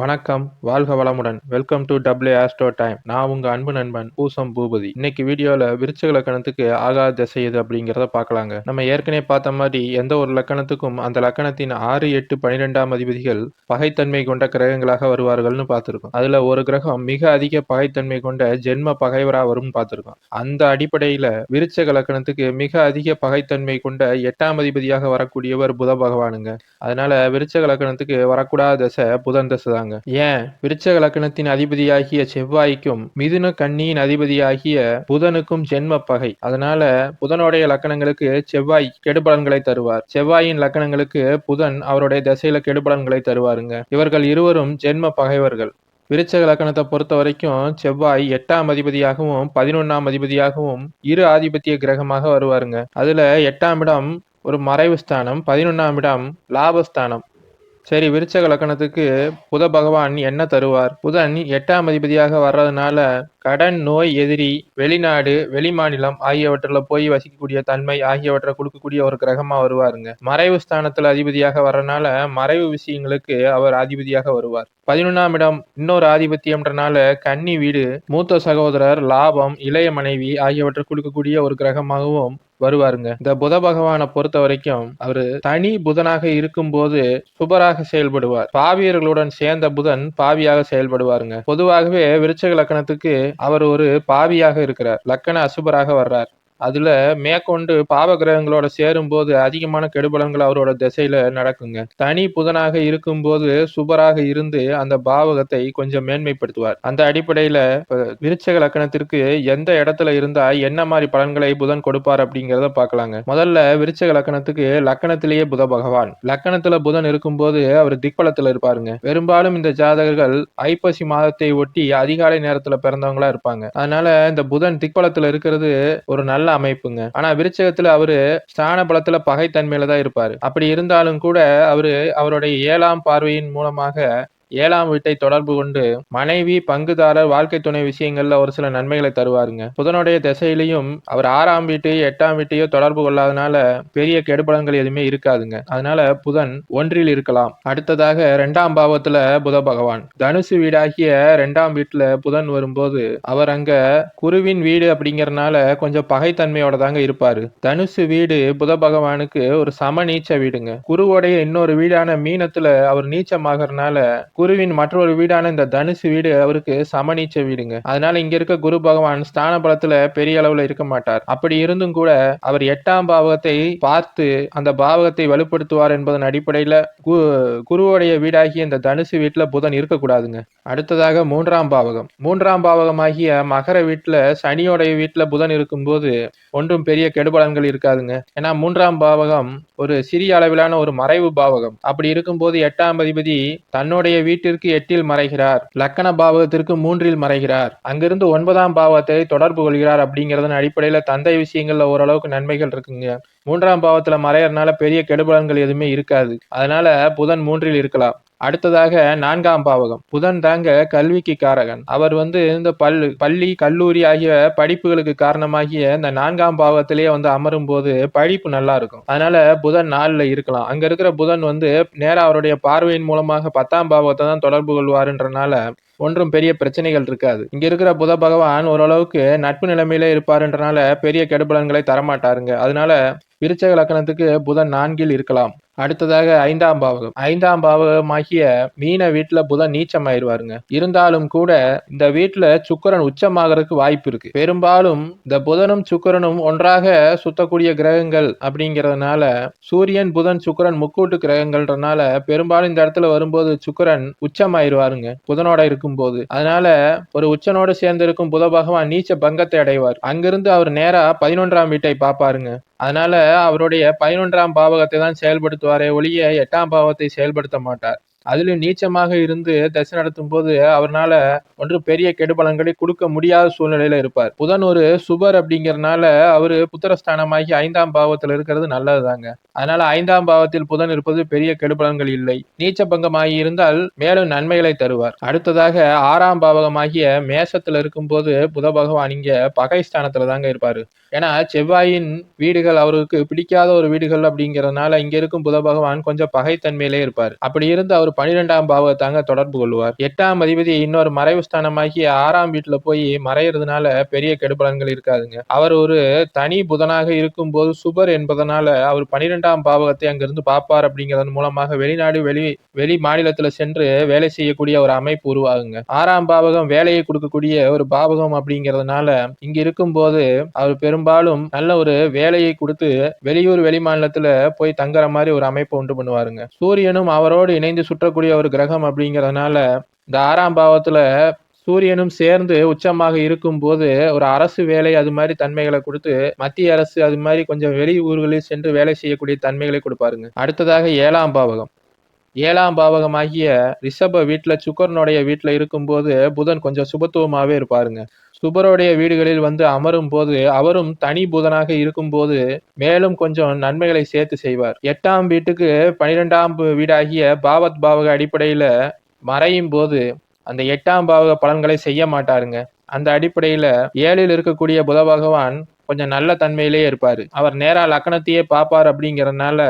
வணக்கம் வாழ்க வளமுடன். Welcome to W astro time நான் உங்க அன்பு நண்பன் பூசம் பூபதி. இன்னைக்கு வீடியோல விருச்சக லக்கணத்துக்கு ஆகாத திசை எது அப்படிங்கிறத பார்க்கலாங்க. நம்ம ஏற்கனவே பார்த்த மாதிரி எந்த ஒரு லக்கணத்துக்கும் அந்த லக்கணத்தின் ஆறு எட்டு பனிரெண்டாம் அதிபதிகள் பகைத்தன்மை கொண்ட கிரகங்களாக வருவார்கள்னு பார்த்துருக்கோம். அதுல ஒரு கிரகம் மிக அதிக பகைத்தன்மை கொண்ட ஜென்ம பகைவரா வரும்னு பார்த்துருக்கோம். அந்த அடிப்படையில விருச்சக லக்கணத்துக்கு மிக அதிக பகைத்தன்மை கொண்ட எட்டாம் அதிபதியாக வரக்கூடியவர் புத பகவானுங்க. அதனால விருச்சக லக்கணத்துக்கு வரக்கூடாத தசை புதன் தசை சொல்றாங்க ஏன்? விருச்சக லக்கணத்தின் அதிபதியாகிய செவ்வாய்க்கும் மிதுன கன்னியின் அதிபதியாகிய புதனுக்கும் ஜென்ம பகை. அதனால புதனுடைய லக்கணங்களுக்கு செவ்வாய் கெடுபலன்களை தருவார். செவ்வாயின் லக்கணங்களுக்கு புதன் அவருடைய திசையில கெடுபலன்களை தருவாருங்க. இவர்கள் இருவரும் ஜென்ம பகைவர்கள். விருச்சக லக்கணத்தை பொறுத்த வரைக்கும் செவ்வாய் எட்டாம் அதிபதியாகவும் பதினொன்னாம் அதிபதியாகவும் இரு ஆதிபத்திய கிரகமாக வருவாருங்க. அதுல எட்டாம் இடம் ஒரு மறைவு ஸ்தானம் பதினொன்னாம் இடம் லாபஸ்தானம். சரி விருச்சக லக்கணத்துக்கு புத பகவான் என்ன தருவார்? புதன் எட்டாம் அதிபதியாக வர்றதுனால கடன் நோய் எதிரி வெளிநாடு வெளிமாநிலம் ஆகியவற்றில் போய் வசிக்கக்கூடிய தன்மை ஆகியவற்றை கொடுக்கக்கூடிய ஒரு கிரகமாக வருவாருங்க. மறைவு ஸ்தானத்தில் அதிபதியாக வர்றதுனால மறைவு விஷயங்களுக்கு அவர் அதிபதியாக வருவார். பதினொன்றாம் இடம் இன்னொரு ஆதிபத்தியம்ன்றனால கன்னி வீடு மூத்த சகோதரர் லாபம் இளைய மனைவி ஆகியவற்றை கொடுக்கக்கூடிய ஒரு கிரகமாகவும் வருவாருங்க. இந்த புத பகவானை பொறுத்த வரைக்கும் அவரு தனி புதனாக இருக்கும்போது சுபராக செயல்படுவார். பாவியர்களுடன் சேர்ந்த புதன் பாவியாக செயல்படுவாருங்க. பொதுவாகவே விருச்சக லக்கணத்துக்கு அவர் ஒரு பாவியாக இருக்கிறார். லக்கண அசுபராக வர்றார். அதுல மேற்கொண்டு பாவ கிரகங்களோட சேரும்போது அதிகமான கெடுபலன்கள் அவரோட திசையில நடக்குங்க. தனி புதனாக இருக்கும்போது சுபராக இருந்து அந்த பாவகத்தை கொஞ்சம் மேன்மைப்படுத்துவார். அந்த அடிப்படையில விருச்சக லக்கணத்திற்கு எந்த இடத்துல இருந்தா என்ன மாதிரி பலன்களை புதன் கொடுப்பார் அப்படிங்கிறத பார்க்கலாங்க. முதல்ல விருச்சக லக்கணத்துக்கு லக்கணத்திலேயே புத பகவான். லக்கணத்துல புதன் இருக்கும்போது அவர் திக்பலத்துல இருப்பாருங்க. பெரும்பாலும் இந்த ஜாதகர்கள் ஐப்பசி மாதத்தை ஒட்டி அதிகாலை நேரத்துல பிறந்தவங்களா இருப்பாங்க. அதனால இந்த புதன் திக்பலத்துல இருக்கிறது ஒரு நல்ல அமைப்புங்க. ஆனா விருச்சகத்துல அவரு ஸ்தான பலத்துல பகைத்தன்மையில தான் இருப்பாரு. அப்படி இருந்தாலும் கூட அவரு அவருடைய ஏழாம் பார்வையின் மூலமாக ஏழாம் வீட்டை தொடர்பு கொண்டு மனைவி பங்குதாரர் வாழ்க்கை துணை விஷயங்கள்ல ஒரு சில நன்மைகளை தருவாருங்க. புதனுடைய திசையிலையும் அவர் ஆறாம் வீட்டையும் எட்டாம் வீட்டையோ தொடர்பு கொள்ளாதனால பெரிய கெடுபடங்கள் எதுவுமே இருக்காதுங்க. அதனால புதன் ஒன்றில் இருக்கலாம். அடுத்ததாக இரண்டாம் பாவத்துல புத பகவான். தனுசு வீடாகிய இரண்டாம் வீட்டுல புதன் வரும்போது அவர் அங்க குருவின் வீடு அப்படிங்கறனால கொஞ்சம் பகைத்தன்மையோட தாங்க இருப்பாரு. தனுசு வீடு புத பகவானுக்கு ஒரு சம நீச்ச வீடுங்க. குருவோடைய இன்னொரு வீடான மீனத்துல அவர் நீச்சமாகறனால குருவின் மற்றொரு வீடான இந்த தனுசு வீடு அவருக்கு சமநீச்ச வீடுங்க. அதனால இங்க இருக்க குரு பகவான் ஸ்தான பலத்துல பெரிய அளவுல இருக்க மாட்டார். அப்படி இருந்தும் கூட அவர் எட்டாம் பாவகத்தை பார்த்து அந்த பாவகத்தை வலுப்படுத்துவார் என்பதன் அடிப்படையில குருவுடைய வீடாகிய இந்த தனுசு வீட்டுல புதன் இருக்கக்கூடாதுங்க. அடுத்ததாக மூன்றாம் பாவகம். மூன்றாம் பாவகமாகிய மகர வீட்டுல சனியோடைய வீட்டுல புதன் இருக்கும்போது ஒன்றும் பெரிய கெடுபலன்கள் இருக்காதுங்க. ஏன்னா மூன்றாம் பாவகம் ஒரு சிறிய அளவிலான ஒரு மறைவு பாவகம். அப்படி இருக்கும்போது எட்டாம் அதிபதி தன்னுடைய வீட்டிற்கு எட்டில் மறைகிறார். லக்கண பாவகத்திற்கு மூன்றில் மறைகிறார். அங்கிருந்து ஒன்பதாம் பாவத்தை தொடர்பு கொள்கிறார் அப்படிங்கறதன் அடிப்படையில தந்தை விஷயங்கள்ல ஓரளவுக்கு நன்மைகள் இருக்குங்க. மூன்றாம் பாவத்துல மறையறதுனால பெரிய கெடுபலன்கள் எதுவுமே இருக்காது. அதனால புதன் மூன்றில் இருக்கலாம். அடுத்ததாக நான்காம் பாவகம். புதன் தாங்க கல்விக்கு காரகன். அவர் வந்து இந்த பல் பள்ளி கல்லூரி ஆகிய படிப்புகளுக்கு காரணமாகிய இந்த நான்காம் பாவத்திலேயே வந்து அமரும் போது படிப்பு நல்லா இருக்கும். அதனால புதன் நாளில் இருக்கலாம். அங்க இருக்கிற புதன் வந்து நேராக அவருடைய பார்வையின் மூலமாக பத்தாம் பாவத்தை தான் தொடர்பு கொள்வாருன்றனால ஒன்றும் பெரிய பிரச்சனைகள் இருக்காது. இங்க இருக்கிற புத பகவான் ஓரளவுக்கு நட்பு நிலைமையில இருப்பாருன்றனால பெரிய கெடுபலன்களை தரமாட்டாருங்க. அதனால விருச்சக லக்கணத்துக்கு புதன் நான்கில் இருக்கலாம். அடுத்ததாக ஐந்தாம் பாவகம். ஐந்தாம் பாவகமாகிய மீன வீட்டுல புதன் நீச்சம் ஆயிடுவாருங்க இருந்தாலும் கூட இந்த வீட்டுல சுக்கரன் உச்சமாகறதுக்கு வாய்ப்பு இருக்கு. பெரும்பாலும் இந்த புதனும் சுக்கரனும் ஒன்றாக சுத்தக்கூடிய கிரகங்கள் அப்படிங்கிறதுனால சூரியன் புதன் சுக்கரன் முக்கூட்டு கிரகங்கள்ன்றனால பெரும்பாலும் இந்த இடத்துல வரும்போது சுக்கரன் உச்சமாயிருவாருங்க. புதனோட இருக்கும் போது அதனால ஒரு உச்சனோடு சேர்ந்து இருக்கும் புத பகவான் நீச்ச பங்கத்தை அடைவார். அங்கிருந்து அவர் நேரா பதினொன்றாம் வீட்டை பார்ப்பாருங்க. அதனால அவருடைய பதினொன்றாம் பாவகத்தை தான் செயல்படுத்துவாரே ஒழிய எட்டாம் பாவத்தை செயல்படுத்த மாட்டார். அதிலும் நீச்சமாக இருந்து தசை நடத்தும் போது அவர்னால ஒன்று பெரிய கெடுபலன்களை கொடுக்க முடியாத சூழ்நிலையில இருப்பார். புதன் ஒரு சுபர் அப்படிங்கிறனால அவரு புத்திரஸ்தானமாகி ஐந்தாம் பாவத்தில் இருக்கிறது நல்லதுதாங்க. அதனால ஐந்தாம் பாவத்தில் புதன் இருப்பது பெரிய கெடுபலன்கள் இல்லை. நீச்ச பங்கமாகி இருந்தால் மேலும் நன்மைகளை தருவார். அடுத்ததாக ஆறாம் பாவகமாகிய மேசத்துல இருக்கும்போது புத பகவான் இங்க பகைஸ்தானத்துல தாங்க இருப்பாரு. ஏன்னா செவ்வாயின் வீடுகள் அவருக்கு பிடிக்காத ஒரு வீடுகள் அப்படிங்கிறதுனால இங்க இருக்கும் புத பகவான் கொஞ்சம் பகைத்தன்மையிலே இருப்பார். அப்படி இருந்து அவர் பனிரெண்டாம் பாவத்தாங்க தொடர்பு கொள்வார். எட்டாம் அதிபதி இன்னொரு மறைவு ஸ்தானமாகி ஆறாம் வீட்டுல போய் மறையறதுனால பெரிய கெடுபலன்கள் இருக்காதுங்க. அவர் ஒரு தனி புதனாக இருக்கும் போது சுபர் என்பதனால அவர் பனிரெண்டாம் பாவகத்தை அங்கிருந்து பார்ப்பார் அப்படிங்கிறதன் மூலமாக வெளிநாடு வெளி வெளி மாநிலத்துல சென்று வேலை செய்யக்கூடிய ஒரு அமைப்பு உருவாகுங்க. ஆறாம் பாவகம் வேலையை கொடுக்கக்கூடிய ஒரு பாவகம் அப்படிங்கிறதுனால இங்க இருக்கும்போது அவர் பெரும்பாலும் நல்ல ஒரு வேலையை கொடுத்து வெளியூர் வெளி மாநிலத்துல போய் தங்குற மாதிரி ஒரு அமைப்பு உண்டு பண்ணுவாருங்க. சூரியனும் அவரோடு இணைந்து சுற்ற சுற்றக்கூடிய ஒரு கிரகம் அப்படிங்கிறதுனால இந்த ஆறாம் பாவத்துல சூரியனும் சேர்ந்து உச்சமாக இருக்கும் போது ஒரு அரசு வேலை அது மாதிரி தன்மைகளை கொடுத்து மத்திய அரசு அது மாதிரி கொஞ்சம் வெளி ஊர்களில் சென்று வேலை செய்யக்கூடிய தன்மைகளை கொடுப்பாருங்க. அடுத்ததாக ஏழாம் பாவகம். ஏழாம் பாவகமாகிய ரிஷப வீட்டில் சுக்கரனுடைய வீட்டில் இருக்கும்போது புதன் கொஞ்சம் சுபத்துவமாகவே இருப்பாருங்க. சுபருடைய வீடுகளில் வந்து அமரும் போது அவரும் தனி புதனாக இருக்கும்போது மேலும் கொஞ்சம் நன்மைகளை சேர்த்து செய்வார். எட்டாம் வீட்டுக்கு பனிரெண்டாம் வீடாகிய பாவத் பாவக அடிப்படையில மறையும் போது அந்த எட்டாம் பாவக பலன்களை செய்ய மாட்டாருங்க. அந்த அடிப்படையில ஏழில் இருக்கக்கூடிய புத பகவான் கொஞ்சம் நல்ல தன்மையிலேயே இருப்பாரு. அவர் நேரா லக்கணத்தையே பார்ப்பார் அப்படிங்கறதுனால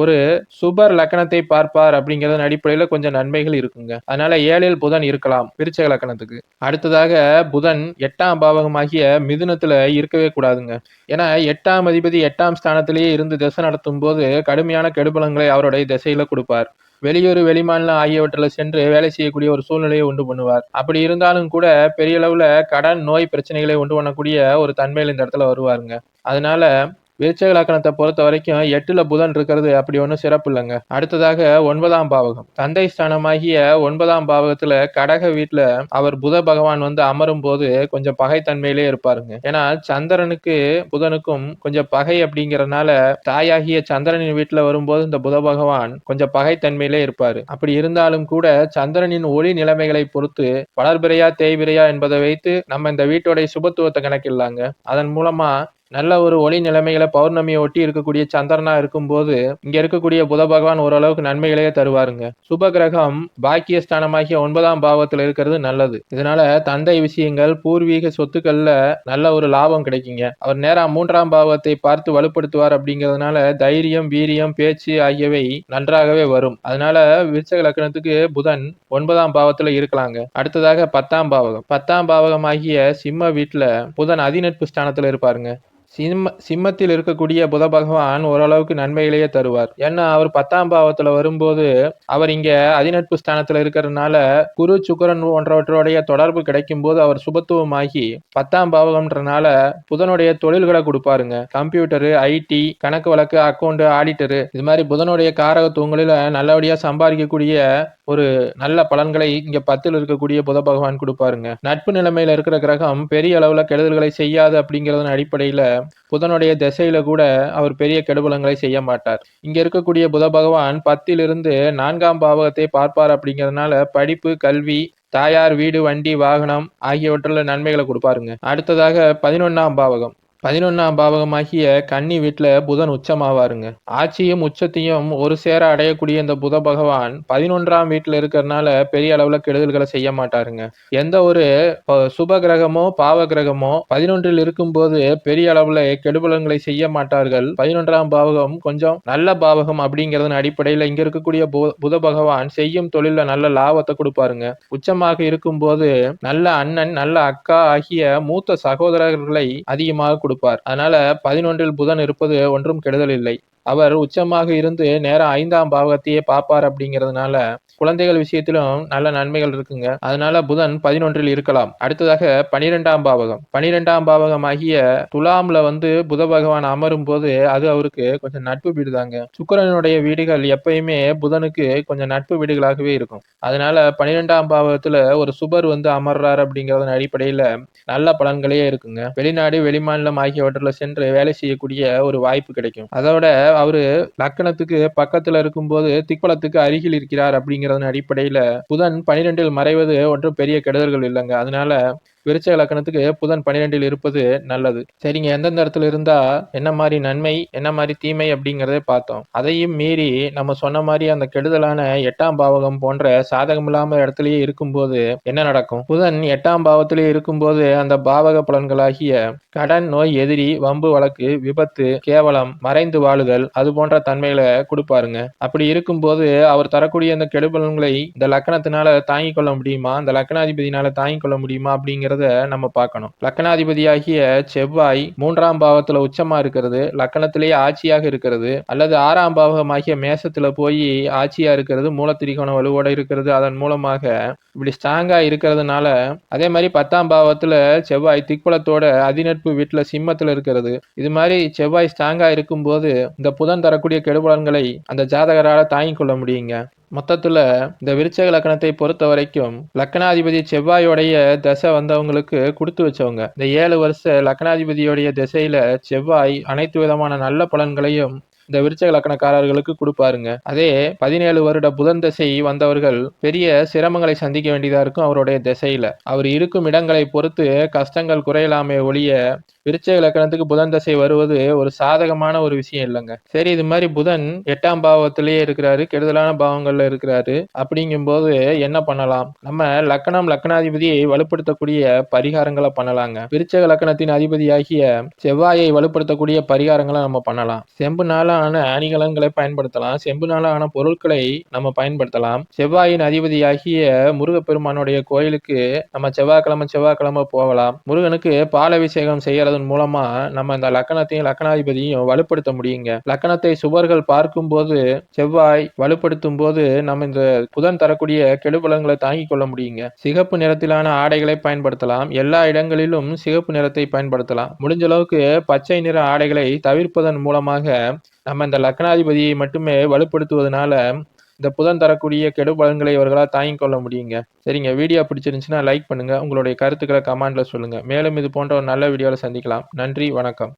ஒரு சுபர் லக்கணத்தை பார்ப்பார் அப்படிங்கறதன் அடிப்படையில கொஞ்சம் நன்மைகள் இருக்குங்க. அதனால ஏழில் புதன் இருக்கலாம் விருச்சக லக்கணத்துக்கு. அடுத்ததாக புதன் எட்டாம் பாவகமாகிய மிதுனத்துல இருக்கவே கூடாதுங்க. ஏன்னா எட்டாம் அதிபதி எட்டாம் ஸ்தானத்திலேயே இருந்து திசை நடத்தும் போது கடுமையான கெடுபலங்களை அவருடைய திசையில கொடுப்பார். வெளியூர் வெளிமாநிலம் ஆகியவற்றில் சென்று வேலை செய்யக்கூடிய ஒரு சூழ்நிலையை உண்டு பண்ணுவார். அப்படி இருந்தாலும் கூட பெரிய அளவில் கடன் நோய் பிரச்சனைகளை உண்டு பண்ணக்கூடிய ஒரு தன்மையில் இந்த இடத்துல வருவாருங்க. அதனால விருச்சக லக்கணத்தை பொறுத்த வரைக்கும் எட்டுல புதன் இருக்கிறது அப்படி ஒன்றும் சிறப்பு இல்லைங்க அடுத்ததாக ஒன்பதாம் பாவகம். தந்தை ஸ்தானமாகிய ஒன்பதாம் பாவகத்துல கடக வீட்டுல அவர் புத பகவான் வந்து அமரும் போது கொஞ்சம் பகைத்தன்மையிலே இருப்பாருங்க. ஏன்னா சந்திரனுக்கு புதனுக்கும் கொஞ்சம் பகை அப்படிங்கறதுனால தாயாகிய சந்திரனின் வீட்டுல வரும்போது இந்த புத பகவான் கொஞ்சம் பகைத்தன்மையிலே இருப்பாரு. அப்படி இருந்தாலும் கூட சந்திரனின் ஒளி நிலைமைகளை பொறுத்து வளர்பிறையா தேய்பிறையா என்பதை வைத்து நம்ம இந்த வீட்டோடைய சுபத்துவத்தை கணக்கிடலாங்க. அதன் மூலமா நல்ல ஒரு ஒளி நிலைமைகளை பௌர்ணமியை ஒட்டி இருக்கக்கூடிய சந்திரனா இருக்கும்போது இங்க இருக்கக்கூடிய புத பகவான் ஓரளவுக்கு நன்மைகளையே தருவாருங்க. சுப கிரகம் பாக்கியஸ்தானமாகிய ஒன்பதாம் பாவத்தில் இருக்கிறது நல்லது. இதனால தந்தை விஷயங்கள் பூர்வீக சொத்துக்கள்ல நல்ல ஒரு லாபம் கிடைக்குங்க. அவர் நேரா மூன்றாம் பாவத்தை பார்த்து வலுப்படுத்துவார் அப்படிங்கிறதுனால தைரியம் வீரியம் பேச்சு ஆகியவை நன்றாகவே வரும். அதனால விருச்சக லக்கணத்துக்கு புதன் ஒன்பதாம் பாவத்துல இருக்கலாங்க. அடுத்ததாக பத்தாம் பாவகம். பத்தாம் பாவகம் ஆகிய சிம்ம வீட்டுல புதன் அதிநட்பு ஸ்தானத்துல இருப்பாருங்க. சிம்ம சிம்மத்தில் இருக்கக்கூடிய புத பகவான் ஓரளவுக்கு நன்மைகளையே தருவார். ஏன்னா அவர் பத்தாம் பாவத்துல வரும்போது அவர் இங்க அதிநட்பு ஸ்தானத்துல இருக்கிறதுனால குரு சுக்கரன் போன்றவற்றோடைய தொடர்பு கிடைக்கும் போது அவர் சுபத்துவமாகி பத்தாம் பாவகம்ன்றனால புதனுடைய தொழில்களை கொடுப்பாருங்க. கம்ப்யூட்டரு ஐடி கணக்கு வழக்கு அக்கௌண்ட் ஆடிட்டரு இது மாதிரி புதனுடைய காரகத்துவங்களில நல்லபடியா சம்பாதிக்கக்கூடிய ஒரு நல்ல பலன்களை இங்க பத்தில் இருக்கக்கூடிய புத பகவான் கொடுப்பாருங்க. நட்பு நிலைமையில இருக்கிற கிரகம் பெரிய அளவுல கெடுதல்களை செய்யாது அப்படிங்கறதன் அடிப்படையில புதனுடைய திசையில கூட அவர் பெரிய கெடுபலங்களை செய்ய மாட்டார். இங்க இருக்கக்கூடிய புத பகவான் பத்திலிருந்து நான்காம் பாவகத்தை பார்ப்பார் அப்படிங்கிறதுனால படிப்பு கல்வி தாயார் வீடு வண்டி வாகனம் ஆகியவற்றில் நன்மைகளை கொடுப்பாருங்க. அடுத்ததாக பதினொன்னாம் பாவகம். பதினொன்னாம் பாவகமாகிய கன்னி வீட்டில் புதன் உச்சமாவாருங்க. ஆட்சியும் உச்சத்தையும் ஒரு சேர அடையக்கூடிய இந்த புத பகவான் பதினொன்றாம் வீட்டில் இருக்கிறதுனால பெரிய அளவில் கெடுதல்களை செய்ய மாட்டாருங்க. எந்த ஒரு ப- சுப கிரகமோ பாவ கிரகமோ பதினொன்றில் இருக்கும்போது பெரிய அளவில் கெடுபலன்களை செய்ய மாட்டார்கள். பதினொன்றாம் பாவகம் கொஞ்சம் நல்ல பாவகம் அப்படிங்கிறதன் அடிப்படையில் இங்கே இருக்கக்கூடிய பு- புத பகவான் செய்யும் தொழிலில் நல்ல லாபத்தை கொடுப்பாருங்க. உச்சமாக இருக்கும்போது நல்ல அண்ணன் நல்ல அக்கா ஆகிய மூத்த சகோதரர்களை அதிகமாக கொடுப்பாங்க கொடுப்பார். அதனால பதினொன்றில் புதன் இருப்பது ஒன்றும் கெடுதல் இல்லை. அவர் உச்சமாக இருந்து நேரம் ஐந்தாம் பாவகத்தையே பார்ப்பார் அப்படிங்கிறதுனால குழந்தைகள் விஷயத்திலும் நல்ல நன்மைகள் இருக்குங்க. அதனால புதன் பதினொன்றில் இருக்கலாம். அடுத்ததாக பனிரெண்டாம் பாவகம். பனிரெண்டாம் பாவகம் ஆகிய துலாம்ல வந்து புத பகவான் அமரும் போது அது அவருக்கு கொஞ்சம் நட்பு வீடு தாங்க சுக்கிரனுடைய வீடுகள் எப்பயுமே புதனுக்கு கொஞ்சம் நட்பு வீடுகளாகவே இருக்கும். அதனால பனிரெண்டாம் பாவகத்துல ஒரு சுபர் வந்து அமர்றாரு அப்படிங்கறதன் அடிப்படையில நல்ல பலன்களே இருக்குங்க. வெளிநாடு வெளிமாநிலம் ஆகியவற்றில் சென்று வேலை செய்யக்கூடிய ஒரு வாய்ப்பு கிடைக்கும். அதோட அவரு லக்கணத்துக்கு பக்கத்துல இருக்கும்போது திக்பலத்துக்கு அருகில் இருக்கிறார் அப்படிங்கறதன் அடிப்படையில புதன் பனிரெண்டில் மறைவது ஒன்றும் பெரிய கெடுதல்கள் இல்லைங்க. அதனால விருச்ச லக்கணத்துக்கு புதன் பன்னிரெண்டில் இருப்பது நல்லது. சரிங்க எந்தெந்த இடத்துல இருந்தா என்ன மாதிரி நன்மை என்ன மாதிரி தீமை அப்படிங்கிறதே பார்த்தோம். அதையும் மீறி நம்ம சொன்ன மாதிரி அந்த கெடுதலான எட்டாம் பாவகம் போன்ற சாதகம் இல்லாம இடத்துலயே இருக்கும்போது என்ன நடக்கும்? புதன் எட்டாம் பாவத்திலேயே இருக்கும்போது அந்த பாவக பலன்களாகிய கடன் நோய் எதிரி வம்பு வழக்கு விபத்து கேவலம் மறைந்து வாழுதல் அது போன்ற தன்மைகளை கொடுப்பாருங்க. அப்படி இருக்கும்போது அவர் தரக்கூடிய அந்த கெடுபலன்களை இந்த லக்கணத்தினால தாங்கிக் கொள்ள முடியுமா? இந்த லக்கணாதிபதினால தாங்கிக் கொள்ள முடியுமா அப்படிங்கிறது நம்ம பார்க்கணும். லக்கணாதிபதியாகிய செவ்வாய் மூன்றாம் பாவத்துல உச்சமா இருக்கிறது லக்கணத்திலேயே ஆட்சியாக இருக்கிறது அல்லது ஆறாம் பாவமாகிய மேசத்துல போய் ஆட்சியா இருக்கிறது மூலத்திரிகோண வலுவோட இருக்கிறது அதன் மூலமாக இப்படி ஸ்ட்ராங்கா இருக்கிறதுனால அதே மாதிரி பத்தாம் பாவத்துல செவ்வாய் திக்குளத்தோட அதிநட்பு வீட்டுல சிம்மத்துல இருக்கிறது. இது மாதிரி செவ்வாய் ஸ்ட்ராங்கா இருக்கும்போது இந்த புதன் தரக்கூடிய கெடுபலன்களை அந்த ஜாதகரால் தாங்கிக் கொள்ள முடியுங்க. மொத்தத்துல இந்த விருச்சக லக்கணத்தை பொறுத்த வரைக்கும் லக்கணாதிபதி செவ்வாயோடைய தசை வந்தவங்களுக்கு கொடுத்து வச்சவங்க. இந்த ஏழு வருஷ லக்கணாதிபதியோடைய திசையில செவ்வாய் அனைத்து விதமான நல்ல பலன்களையும் இந்த விருச்சக லக்கணக்காரர்களுக்கு கொடுப்பாருங்க. அதே பதினேழு வருட புதன் திசை வந்தவர்கள் பெரிய சிரமங்களை சந்திக்க வேண்டியதா இருக்கும் அவருடைய திசையில. அவர் இருக்கும் இடங்களை பொறுத்து கஷ்டங்கள் குறையலாமே ஒழிய விருச்சக லக்கணத்துக்கு புதன் தசை வருவது ஒரு சாதகமான ஒரு விஷயம் இல்லைங்க. சரி இது மாதிரி புதன் எட்டாம் பாவத்திலேயே இருக்கிறாரு கெடுதலான பாவங்கள்ல இருக்கிறாரு. அப்படிங்கும்போது என்ன பண்ணலாம்? நம்ம லக்கணம் லக்கணாதிபதியை வலுப்படுத்தக்கூடிய பரிகாரங்களை பண்ணலாங்க. விருச்சக லக்கணத்தின் அதிபதியாகிய செவ்வாயை வலுப்படுத்தக்கூடிய பரிகாரங்களை நம்ம பண்ணலாம். செம்பு நாளா ஆன அணிகலன்களை பயன்படுத்தலாம். செம்புனால ஆன பொருட்களை நம்ம பயன்படுத்தலாம். செவ்வாயின் அதிபதியாகிய முருகப்பெருமானுடைய கோயிலுக்கு நம்ம செவ்வாய்க்கிழமை செவ்வாய்க்கிழமை போகலாம். முருகனுக்கு பாலபிஷேகம் செய்யறதன் மூலமா நம்ம இந்த லக்கணத்தையும் லக்கணாதிபதியும் வலுப்படுத்த முடியுங்க. லக்கணத்தை சுவர்கள் பார்க்கும் போது செவ்வாய் வலுப்படுத்தும் போது நம்ம இந்த புதன் தரக்கூடிய கெடுபலங்களை தாங்கிக் கொள்ள முடியுங்க. சிகப்பு நிறத்திலான ஆடைகளை பயன்படுத்தலாம். எல்லா இடங்களிலும் சிகப்பு நிறத்தை பயன்படுத்தலாம். முடிஞ்ச அளவுக்கு பச்சை நிற ஆடைகளை தவிர்ப்பதன் மூலமாக நம்ம இந்த லக்னாதிபதியை மட்டுமே வலுப்படுத்துவதனால இந்த புதன் தரக்கூடிய கெடு பலன்களை இவர்களால் தாங்கிக் கொள்ள முடியுங்க. சரிங்க வீடியோ பிடிச்சிருந்துச்சுன்னா லைக் பண்ணுங்க. உங்களுடைய கருத்துக்களை கமெண்ட்ல சொல்லுங்க. மேலும் இது போன்ற ஒரு நல்ல வீடியோவில் சந்திக்கலாம். நன்றி வணக்கம்.